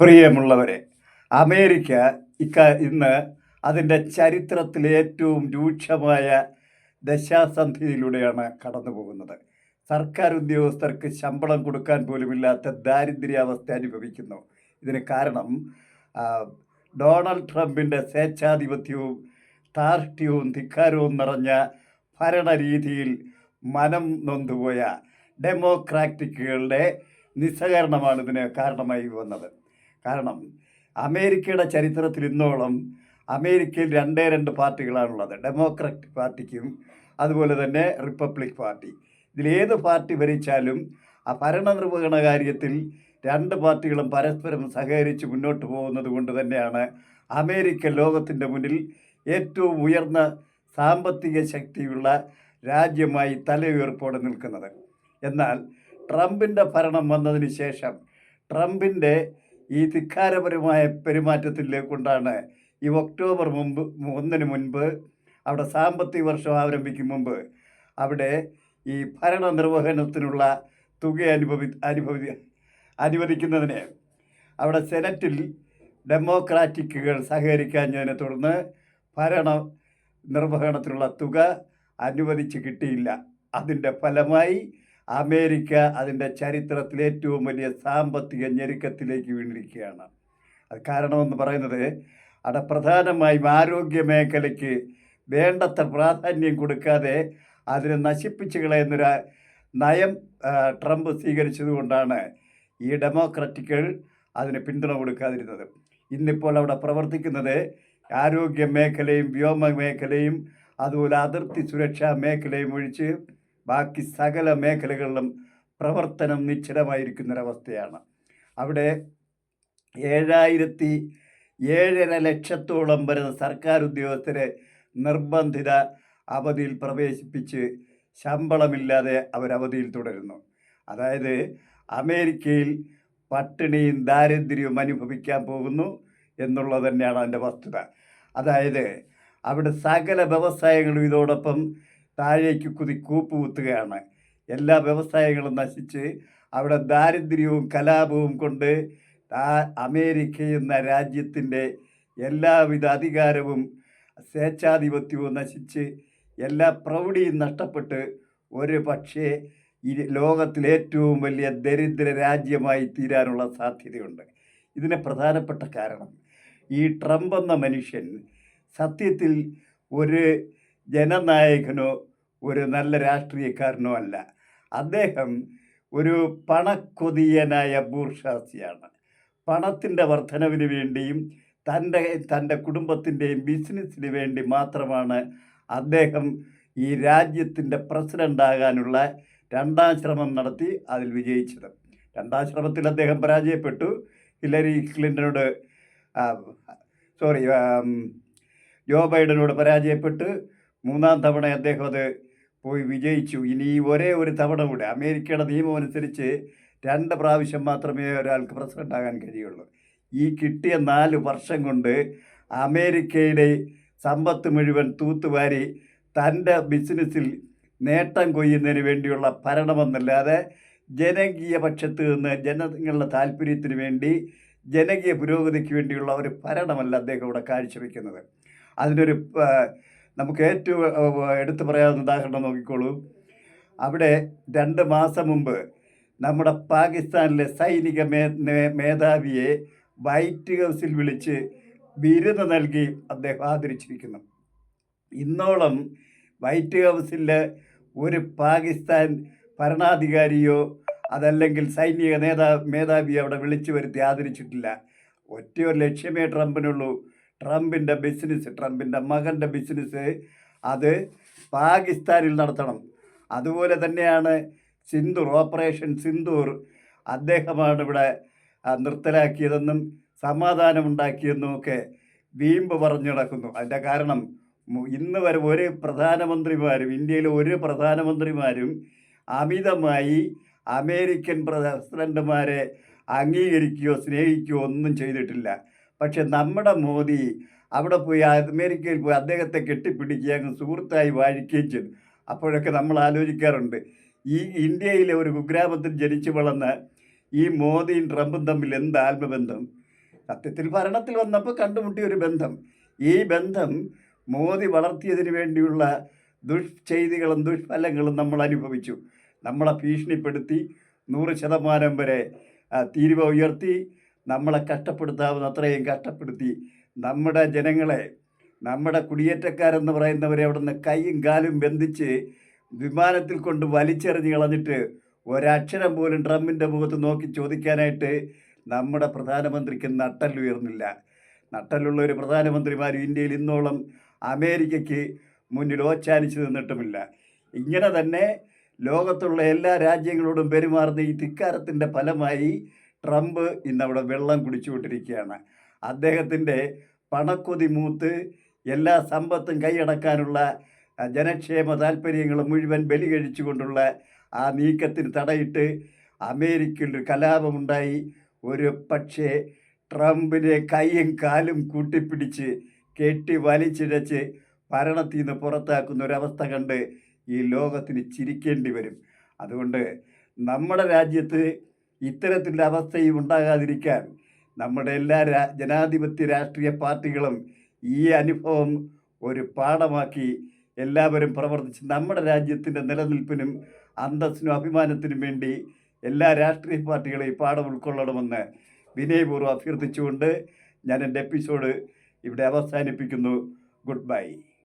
പ്രിയമുള്ളവരെ അമേരിക്ക ഇക്ക ഇന്ന് അതിന്റെ ചരിത്രത്തിലെ ഏറ്റവും രൂക്ഷമായ ദശാസന്ധിയിലൂടെയാണ് കടന്നു പോകുന്നത് സർക്കാർ ഉദ്യോഗസ്ഥർക്ക് ശമ്പളം കൊടുക്കാൻ പോലുമില്ലാത്ത ദാരിദ്ര്യാവസ്ഥ അനുഭവിക്കുന്നു. ഇതിന് കാരണം ഡൊണാൾഡ് ട്രംപിന്റെ സ്വേച്ഛാധിപത്യവും ധാർഷ്ട്യവും ധിക്കാരവും നിറഞ്ഞ ഭരണരീതിയിൽ മനം നൊന്തുപോയ ഡെമോക്രാറ്റിക്കുകളുടെ നിസ്സഹകരണമാണ് ഇതിന് കാരണമായി വന്നത്. കാരണം അമേരിക്കയുടെ ചരിത്രത്തിൽ ഇന്നോളം അമേരിക്കയിൽ രണ്ടേ രണ്ട് പാർട്ടികളാണുള്ളത്. ഡെമോക്രാറ്റിക് പാർട്ടിക്കും അതുപോലെ തന്നെ റിപ്പബ്ലിക് പാർട്ടി. ഇതിലേത് പാർട്ടി ഭരിച്ചാലും ആ ഭരണനിർവഹണ കാര്യത്തിൽ രണ്ട് പാർട്ടികളും പരസ്പരം സഹകരിച്ച് മുന്നോട്ട് പോകുന്നത് കൊണ്ട് തന്നെയാണ് അമേരിക്ക ലോകത്തിന്റെ മുന്നിൽ ഏറ്റവും ഉയർന്ന സാമ്പത്തിക ശക്തിയുള്ള രാജ്യമായി തലയുയർപ്പോടെ നിൽക്കുന്നത്. എന്നാൽ ട്രംപിന്റെ ഭരണം വന്നതിന് ശേഷം ട്രംപിന്റെ ഈ ധിക്കാരപരമായ പെരുമാറ്റത്തിലേക്കൊണ്ടാണ് ഈ ഒക്ടോബർ മുമ്പ് ഒന്നിന് മുൻപ് അവിടെ സാമ്പത്തിക വർഷം ആരംഭിക്കും മുമ്പ് അവിടെ ഈ ഭരണ നിർവഹണത്തിനുള്ള തുക അനുഭവി അനുഭവി അനുവദിക്കുന്നതിന് അവിടെ സെനറ്റിൽ ഡെമോക്രാറ്റിക്കുകൾ സഹകരിക്കാഞ്ഞതിനെ തുടർന്ന് ഭരണ നിർവഹണത്തിനുള്ള തുക അനുവദിച്ച് കിട്ടിയില്ല. അതിന്റെ ഫലമായി അമേരിക്ക അതിന്റെ ചരിത്രത്തിൽ ഏറ്റവും വലിയ സാമ്പത്തിക ഞെരുക്കത്തിലേക്ക് വീണിരിക്കുകയാണ്. അത് കാരണമെന്ന് പറയുന്നത് അവിടെ പ്രധാനമായും ആരോഗ്യ മേഖലയ്ക്ക് വേണ്ടത്ര പ്രാധാന്യം കൊടുക്കാതെ അതിനെ നശിപ്പിച്ചു കളയുന്നൊരു നയം ട്രംപ് സ്വീകരിച്ചതുകൊണ്ടാണ് ഈ ഡെമോക്രാറ്റുകൾ അതിന് പിന്തുണ കൊടുക്കാതിരുന്നത്. ഇന്നിപ്പോൾ അവിടെ പ്രവർത്തിക്കുന്നത് ആരോഗ്യ മേഖലയും വ്യോമ മേഖലയും അതുപോലെ അതിർത്തി സുരക്ഷാ മേഖലയും ഒഴിച്ച് ബാക്കി സകല മേഖലകളിലും പ്രവർത്തനം നിശ്ചലമായിരിക്കുന്നൊരവസ്ഥയാണ് അവിടെ ഏഴായിരത്തി ഏഴര ലക്ഷത്തോളം വരുന്ന സർക്കാർ ഉദ്യോഗസ്ഥരെ നിർബന്ധിത അവധിയിൽ പ്രവേശിപ്പിച്ച് ശമ്പളമില്ലാതെ അവരവധിയിൽ തുടരുന്നു. അതായത് അമേരിക്കയിൽ പട്ടിണിയും ദാരിദ്ര്യവും അനുഭവിക്കാൻ പോകുന്നു എന്നുള്ളത് തന്നെയാണ് അതിന്റെ വസ്തുത. അതായത് അവിടെ സകല വ്യവസായങ്ങളും ഇതോടൊപ്പം താഴേക്ക് കുതി കൂപ്പ് കുത്തുകയാണ്. എല്ലാ വ്യവസായങ്ങളും നശിച്ച് അവിടെ ദാരിദ്ര്യവും കലാപവും കൊണ്ട് അമേരിക്ക എന്ന രാജ്യത്തിന്റെ എല്ലാവിധ അധികാരവും സ്വേച്ഛാധിപത്യവും നശിച്ച് എല്ലാ പ്രൗഢിയും നഷ്ടപ്പെട്ട് ഒരു പക്ഷേ ഈ ലോകത്തിലെ ഏറ്റവും വലിയ ദരിദ്ര രാജ്യമായി തീരാനുള്ള സാധ്യതയുണ്ട്. ഇതിന് പ്രധാനപ്പെട്ട കാരണം ഈ ട്രംപ് എന്ന മനുഷ്യൻ സത്യത്തിൽ ഒരു ജനനായകനോ ഒരു നല്ല രാഷ്ട്രീയക്കാരനോ അല്ല. അദ്ദേഹം ഒരു പണക്കൊതിയനായ ബൂർഷാസിയാണ് പണത്തിന്റെ വർധനവിന് വേണ്ടിയും തന്റെ തന്റെ കുടുംബത്തിന്റെയും ബിസിനസ്സിന് വേണ്ടി മാത്രമാണ് അദ്ദേഹം ഈ രാജ്യത്തിന്റെ പ്രസിഡന്റ് ആകാനുള്ള രണ്ടാം ശ്രമം നടത്തി അതിൽ വിജയിച്ചത്. രണ്ടാം ശ്രമത്തിൽ അദ്ദേഹം പരാജയപ്പെട്ടു. ഹിലരി ക്ലിന്റനോട് സോറി ജോ ബൈഡനോട് പരാജയപ്പെട്ട്. മൂന്നാം തവണ അദ്ദേഹം അത് പോയി വിജയിച്ചു. ഇനി ഒരേ ഒരു തവണ കൂടെ അമേരിക്കയുടെ നിയമം അനുസരിച്ച് രണ്ട് പ്രാവശ്യം മാത്രമേ ഒരാൾക്ക് പ്രസിഡന്റ് ആകാൻ കഴിയുള്ളൂ. ഈ കിട്ടിയ നാല് വർഷം കൊണ്ട് അമേരിക്കയുടെ സമ്പത്ത് മുഴുവൻ തൂത്തുവാരി തന്റെ ബിസിനസ്സിൽ നേട്ടം കൊയ്യുന്നതിന് വേണ്ടിയുള്ള ഭരണമെന്നല്ലാതെ ജനകീയ പക്ഷത്ത് നിന്ന് ജനങ്ങളുടെ താല്പര്യത്തിന് വേണ്ടി ജനകീയ പുരോഗതിക്ക് വേണ്ടിയുള്ള ഒരു ഭരണമല്ല അദ്ദേഹം ഇവിടെ കാഴ്ചവെക്കുന്നത്. അതിനൊരു നമുക്ക് ഏറ്റവും എടുത്തു പറയാവുന്ന ഉദാഹരണം നോക്കിക്കോളൂ. അവിടെ രണ്ട് മാസം മുമ്പ് നമ്മുടെ പാകിസ്ഥാനിലെ സൈനിക മേ മേധാവിയെ വൈറ്റ് ഹൗസിൽ വിളിച്ച് ബിരുദ നൽകി അദ്ദേഹം ആദരിച്ചിരിക്കുന്നു. ഇന്നോളം വൈറ്റ് ഹൗസിലെ ഒരു പാകിസ്ഥാൻ ഭരണാധികാരിയോ അതല്ലെങ്കിൽ സൈനിക നേതാ മേധാവിയോ അവിടെ വിളിച്ചു വരുത്തി ആദരിച്ചിട്ടില്ല. ഒറ്റയൊരു ലക്ഷ്യമേ ട്രംപിനുള്ളൂ. ട്രംപിന്റെ ബിസിനസ് ട്രംപിന്റെ മകന്റെ ബിസിനസ് അത് പാകിസ്ഥാനിൽ നടത്തണം. അതുപോലെ തന്നെയാണ് സിന്ദൂർ ഓപ്പറേഷൻ സിന്ദൂർ അദ്ദേഹമാണ് ഇവിടെ നിർത്തലാക്കിയതെന്നും സമാധാനമുണ്ടാക്കിയെന്നും ഒക്കെ വീമ്പ് പറഞ്ഞു നടക്കുന്നു. അതിന്റെ കാരണം ഇന്ന് വരെ ഒരു പ്രധാനമന്ത്രിമാരും ഇന്ത്യയിലെ ഒരു പ്രധാനമന്ത്രിമാരും അമിതമായി അമേരിക്കൻ പ്രസിഡന്റുമാരെ അംഗീകരിക്കുകയോ സ്നേഹിക്കുകയോ ഒന്നും ചെയ്തിട്ടില്ല. പക്ഷെ നമ്മുടെ മോദി അവിടെ പോയി അമേരിക്കയിൽ പോയി അദ്ദേഹത്തെ കെട്ടിപ്പിടിക്കുക അങ്ങ് സുഹൃത്തായി വാഴിക്കുകയും ചെയ്തു. അപ്പോഴൊക്കെ നമ്മൾ ആലോചിക്കാറുണ്ട് ഈ ഇന്ത്യയിലെ ഒരു കുഗ്രാമത്തിൽ ജനിച്ചു വളർന്ന ഈ മോദിയും ട്രംപും തമ്മിൽ എന്ത് ആത്മബന്ധം? സത്യത്തിൽ ഭരണത്തിൽ വന്നപ്പോൾ കണ്ടുമുട്ടിയ ഒരു ബന്ധം. ഈ ബന്ധം മോദി വളർത്തിയതിന് വേണ്ടിയുള്ള ദുഷ്ചെയ്തികളും ദുഷ്ഫലങ്ങളും നമ്മൾ അനുഭവിച്ചു. നമ്മളെ ഭീഷണിപ്പെടുത്തി നൂറ് ശതമാനം വരെ തീരുവ ഉയർത്തി നമ്മളെ കഷ്ടപ്പെടുത്താവുന്ന അത്രയും കഷ്ടപ്പെടുത്തി നമ്മുടെ ജനങ്ങളെ നമ്മുടെ കുടിയേറ്റക്കാരെന്ന് പറയുന്നവരെ അവിടുന്ന് കൈയും കാലും ബന്ധിച്ച് വിമാനത്തിൽ കൊണ്ട് വലിച്ചെറിഞ്ഞ് കളഞ്ഞിട്ട് ഒരക്ഷരം പോലും ട്രംപിന്റെ മുഖത്ത് നോക്കി ചോദിക്കാനായിട്ട് നമ്മുടെ പ്രധാനമന്ത്രിക്ക് നട്ടല്ലുയർന്നില്ല നട്ടലുള്ള ഒരു പ്രധാനമന്ത്രിമാരും ഇന്ത്യയിൽ ഇന്നോളം അമേരിക്കയ്ക്ക് മുന്നിൽ ഓച്ചാനിച്ച് നിന്നിട്ടുമില്ല. ഇങ്ങനെ തന്നെ ലോകത്തുള്ള എല്ലാ രാജ്യങ്ങളോടും പെരുമാറുന്ന ഈ ധിക്കാരത്തിന്റെ ഫലമായി ട്രംപ് ഇന്നവിടെ വെള്ളം കുടിച്ചുകൊണ്ടിരിക്കുകയാണ് അദ്ദേഹത്തിന്റെ പണക്കൊതി മൂത്ത് എല്ലാ സമ്പത്തും കൈയടക്കാനുള്ള ജനക്ഷേമ താല്പര്യങ്ങളും മുഴുവൻ ബലി കഴിച്ചുകൊണ്ടുള്ള ആ നീക്കത്തിന് തടയിട്ട് അമേരിക്കയിൽ ഒരു കലാപമുണ്ടായി. ഒരു പക്ഷേ ട്രംപിനെ കൈയും കാലും കൂട്ടിപ്പിടിച്ച് കെട്ടി വലിച്ചിഴച്ച് ഭരണത്തിൽ നിന്ന് പുറത്താക്കുന്ന ഒരവസ്ഥ കണ്ട് ഈ ലോകത്തിന് ചിരിക്കേണ്ടി വരും. അതുകൊണ്ട് നമ്മുടെ രാജ്യത്ത് ഇത്തരത്തിലുള്ള അവസ്ഥയും ഉണ്ടാകാതിരിക്കാൻ നമ്മുടെ എല്ലാ ജനാധിപത്യ രാഷ്ട്രീയ പാർട്ടികളും ഈ അനുഭവം ഒരു പാഠമാക്കി എല്ലാവരും പ്രവർത്തിച്ച് നമ്മുടെ രാജ്യത്തിന്റെ നിലനിൽപ്പിനും അന്തസ്സിനും അഭിമാനത്തിനും വേണ്ടി എല്ലാ രാഷ്ട്രീയ പാർട്ടികളും ഈ പാഠം ഉൾക്കൊള്ളണമെന്ന് വിനയപൂർവം അഭ്യർത്ഥിച്ചുകൊണ്ട് ഞാൻ എന്റെ എപ്പിസോഡ് ഇവിടെ അവസാനിപ്പിക്കുന്നു. Good bye.